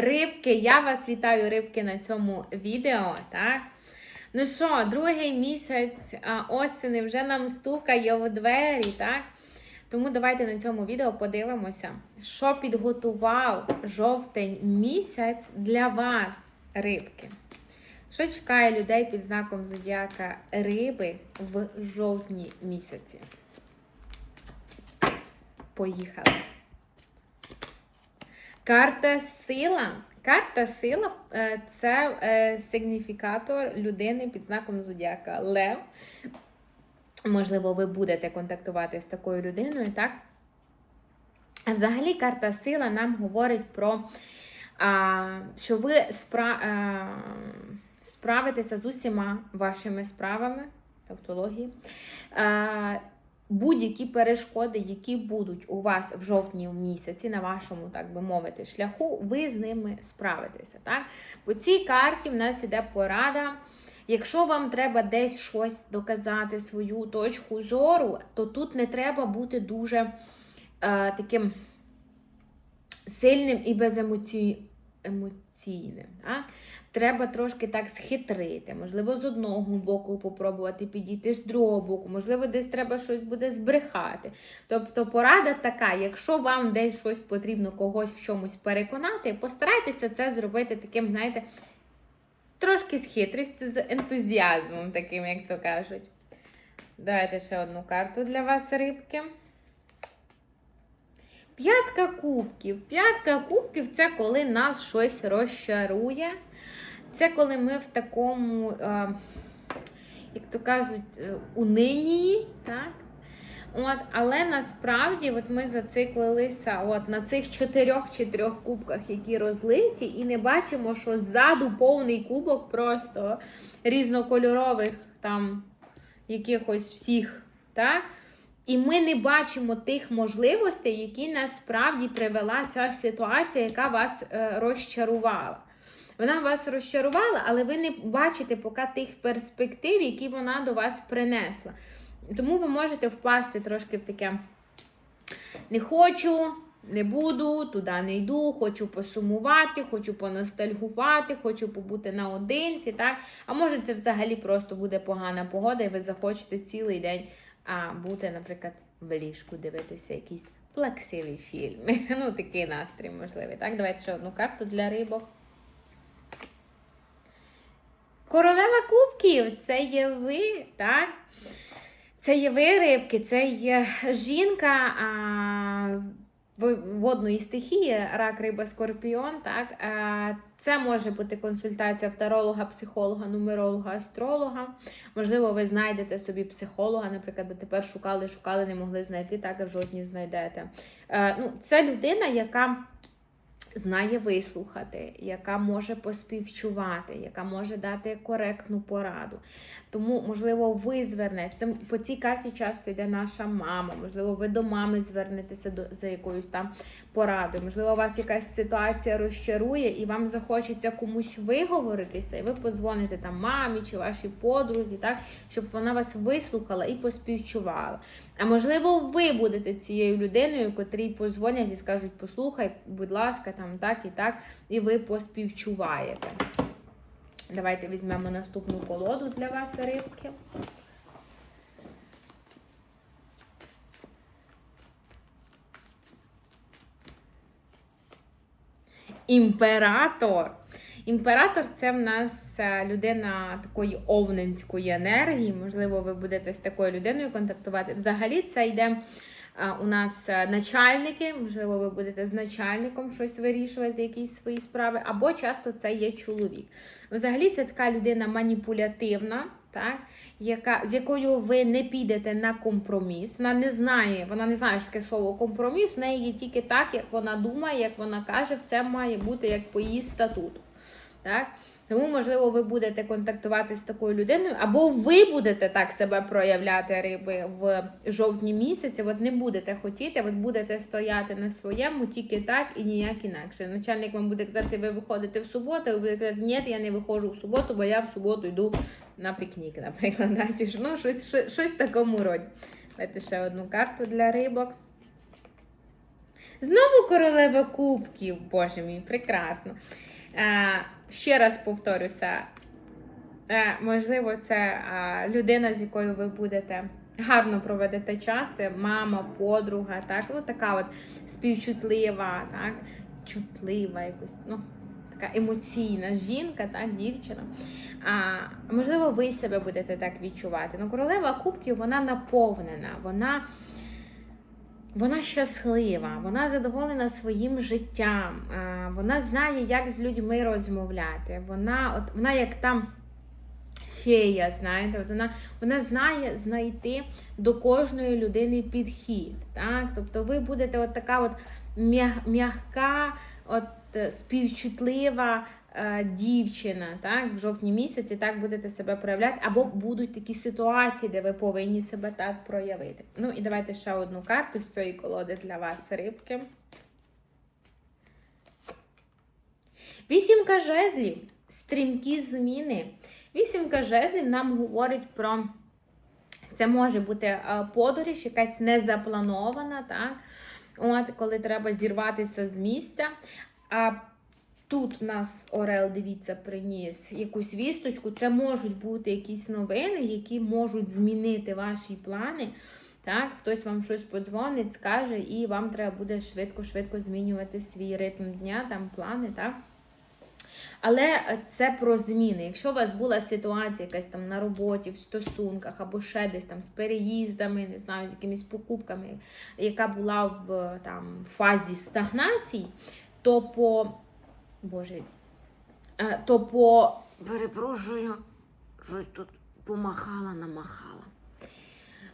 Рибки, я вас вітаю, рибки, на цьому відео. так? Ну що, другий місяць осені вже нам стукає в двері, так? Тому давайте на цьому відео подивимося, що підготував жовтень місяць для вас, рибки. Що чекає людей під знаком зодіака риби в жовтні місяці? Поїхали. Карта сила. Карта сила е, це е, сигніфікатор людини під знаком зодіака Лев. Можливо, ви будете контактувати з такою людиною, так? А взагалі, карта сила нам говорить про, а, що ви спра, а, справитеся з усіма вашими справами, тавтології. А, Будь-які перешкоди, які будуть у вас в жовтні місяці, на вашому, так би мовити, шляху, ви з ними справитеся. Так? По цій карті в нас іде порада. Якщо вам треба десь щось доказати, свою точку зору, то тут не треба бути дуже е, таким сильним і беземоційним. Емоційним, так? Треба трошки так схитрити, можливо, з одного боку попробувати підійти з другого боку, можливо, десь треба щось буде збрехати. Тобто порада така: якщо вам десь щось потрібно когось в чомусь переконати, постарайтеся це зробити таким, знаєте, трошки з хитрістю, з ентузіазмом, таким, як то кажуть. Давайте ще одну карту для вас, рибки. П'ятка кубків. П'ятка кубків це коли нас щось розчарує. Це коли ми в такому, е, як то кажуть, е, унинії. так? От, Але насправді от ми зациклилися от, на цих чотирьох чи трьох кубках, які розлиті, і не бачимо, що ззаду повний кубок просто різнокольорових там якихось всіх. так? І ми не бачимо тих можливостей, які насправді привела ця ситуація, яка вас е, розчарувала. Вона вас розчарувала, але ви не бачите поки тих перспектив, які вона до вас принесла. Тому ви можете впасти трошки в таке не хочу, не буду, туди не йду, хочу посумувати, хочу поностальгувати, хочу побути наодинці. так? А може, це взагалі просто буде погана погода, і ви захочете цілий день а, бути, наприклад, в ліжку, дивитися якісь плаксиві фільми. Ну, такий настрій можливий. Так, давайте ще одну карту для рибок. Королева кубків це є ви, так? Це є ви рибки, це є жінка а, водної стихії, рак, риба, скорпіон. Так? Це може бути консультація второлога, психолога, нумеролога, астролога. Можливо, ви знайдете собі психолога, наприклад, бо тепер шукали, шукали, не могли знайти, так і в жодній знайдете. Ну, Це людина, яка знає вислухати, яка може поспівчувати, яка може дати коректну пораду. Тому, можливо, ви звернетеся. По цій карті часто йде наша мама, можливо, ви до мами звернетеся до, за якоюсь там порадою. Можливо, вас якась ситуація розчарує, і вам захочеться комусь виговоритися, і ви подзвоните там мамі чи вашій подрузі, так, щоб вона вас вислухала і поспівчувала. А можливо, ви будете цією людиною, котрій позвонять і скажуть, послухай, будь ласка, там так і так, і ви поспівчуваєте. Давайте візьмемо наступну колоду для вас, рибки. Імператор. Імператор це в нас е, людина такої овненської енергії. Можливо, ви будете з такою людиною контактувати. Взагалі, це йде е, у нас е, начальники, можливо, ви будете з начальником щось вирішувати, якісь свої справи, або часто це є чоловік. Взагалі, це така людина маніпулятивна, так, яка, з якою ви не підете на компроміс. Вона не знає, вона не знає, таке слово компроміс, в неї є тільки так, як вона думає, як вона каже, все має бути як по її статуту. Так? Тому, можливо, ви будете контактувати з такою людиною, або ви будете так себе проявляти риби в жовтні місяці, от не будете хотіти, от будете стояти на своєму, тільки так і ніяк інакше. Начальник вам буде казати, ви виходите в суботу, ви будете казати, ні, я не виходжу в суботу, бо я в суботу йду на пікнік, наприклад. Чи ж, ну, щось, щось, щось такому роді. Давайте ще одну карту для рибок. Знову королева кубків, боже мій, прекрасно. Е, ще раз повторюся, е, можливо, це е, людина, з якою ви будете гарно проведете час, це мама, подруга, так, ну така от співчутлива, так, чутлива, якось, ну, така емоційна жінка, так, дівчина. А, Можливо, ви себе будете так відчувати. Ну, королева кубків, вона наповнена, вона. Вона щаслива, вона задоволена своїм життям, вона знає, як з людьми розмовляти. Вона от, вона як там фея, знаєте, от вона вона знає знайти до кожної людини підхід. Так? Тобто ви будете от така от м'я- м'яка, от співчутлива е, дівчина, так? В жовтні місяці так будете себе проявляти, або будуть такі ситуації, де ви повинні себе так проявити. Ну і давайте ще одну карту з цієї колоди для вас, рибки. Вісімка жезлів, стрімкі зміни. Вісімка жезлів нам говорить про це може бути е, подорож, якась незапланована, так? От, коли треба зірватися з місця. А тут у нас Орел, дивіться, приніс якусь вісточку. Це можуть бути якісь новини, які можуть змінити ваші плани. Так, Хтось вам щось подзвонить, скаже, і вам треба буде швидко-швидко змінювати свій ритм дня, там плани. так? Але це про зміни. Якщо у вас була ситуація якась там на роботі, в стосунках, або ще десь там з переїздами, не знаю, з якимись покупками, яка була в там, фазі стагнації, то по. Боже, е, то по. Перепрошую, щось тут помахала, намахала.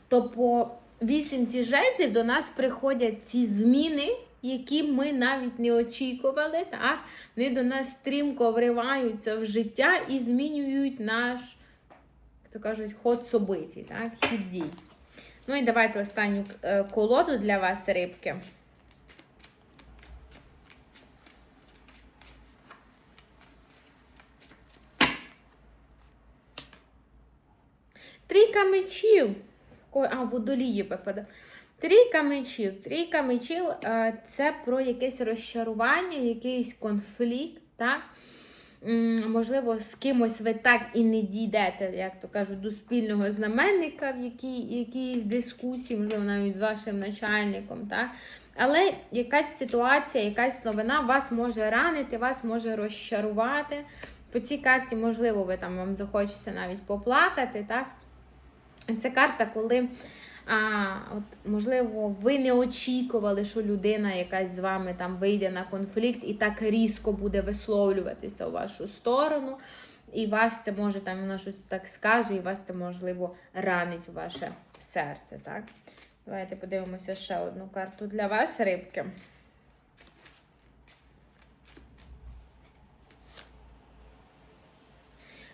То по вісімці жезлів до нас приходять ці зміни які ми навіть не очікували, так? вони до нас стрімко вриваються в життя і змінюють наш, як то кажуть, ход собиті, так? хід дій. Ну і давайте останню е, колоду для вас, рибки. Трійка мечів. А, водолії випадає. Трійка мечів. Трійка мечів це про якесь розчарування, якийсь конфлікт. так? Можливо, з кимось ви так і не дійдете, як то кажуть, до спільного знаменника в якій, якійсь дискусії, можливо, навіть з вашим начальником. так? Але якась ситуація, якась новина вас може ранити, вас може розчарувати. По цій карті, можливо, ви там вам захочеться навіть поплакати. так? Це карта, коли а, от, Можливо, ви не очікували, що людина якась з вами там вийде на конфлікт і так різко буде висловлюватися у вашу сторону. І вас це може там вона щось так скаже, і вас це, можливо, ранить у ваше серце. так? Давайте подивимося ще одну карту для вас, рибки.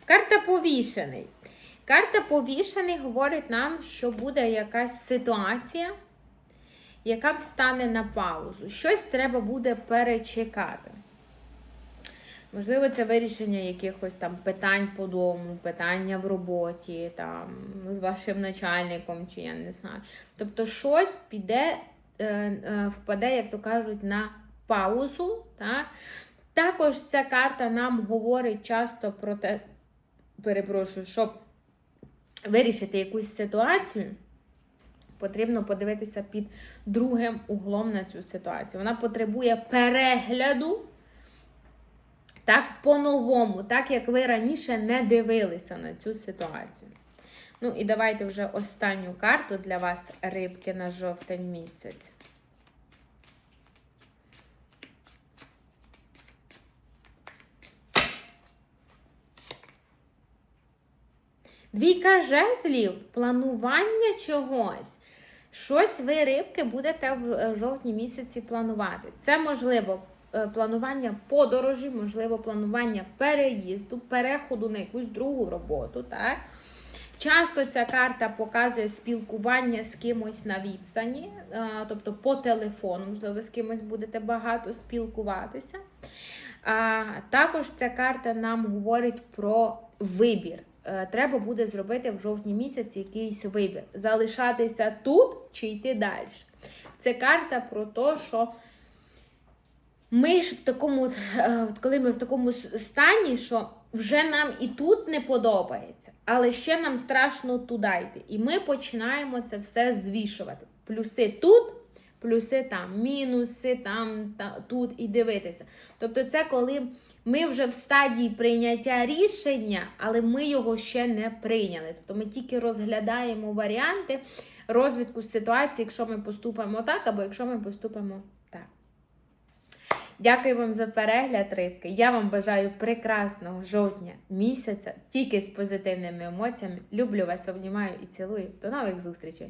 Карта повішений. Карта повішений говорить нам, що буде якась ситуація, яка встане на паузу. Щось треба буде перечекати. Можливо, це вирішення якихось там питань по дому, питання в роботі, там, з вашим начальником, чи я не знаю. Тобто, щось піде, е, е, впаде, як то кажуть, на паузу. Так? Також ця карта нам говорить часто про те, перепрошую, щоб вирішити якусь ситуацію, потрібно подивитися під другим углом на цю ситуацію. Вона потребує перегляду. Так, по-новому, так як ви раніше не дивилися на цю ситуацію. Ну, і давайте вже останню карту для вас, рибки, на жовтень місяць. Двійка жезлів, планування чогось. Щось ви, рибки, будете в е, жовтні місяці планувати. Це можливо е, планування подорожі, можливо, планування переїзду, переходу на якусь другу роботу. так? Часто ця карта показує спілкування з кимось на відстані, е, тобто по телефону, можливо, ви з кимось будете багато спілкуватися. Також ця карта нам говорить про вибір. Е, треба буде зробити в жовтні місяці якийсь вибір. Залишатися тут чи йти далі. Це карта про те, що ми ж в такому, е, коли ми в такому стані, що вже нам і тут не подобається, але ще нам страшно туди йти. І ми починаємо це все звішувати. Плюси тут, плюси там, мінуси там, та, тут і дивитися. Тобто, це коли ми вже в стадії прийняття рішення, але ми його ще не прийняли. Тобто ми тільки розглядаємо варіанти розвитку ситуації, якщо ми поступимо так, або якщо ми поступимо так. Дякую вам за перегляд, рибки. Я вам бажаю прекрасного жовтня місяця, тільки з позитивними емоціями. Люблю вас, обнімаю і цілую. До нових зустрічей!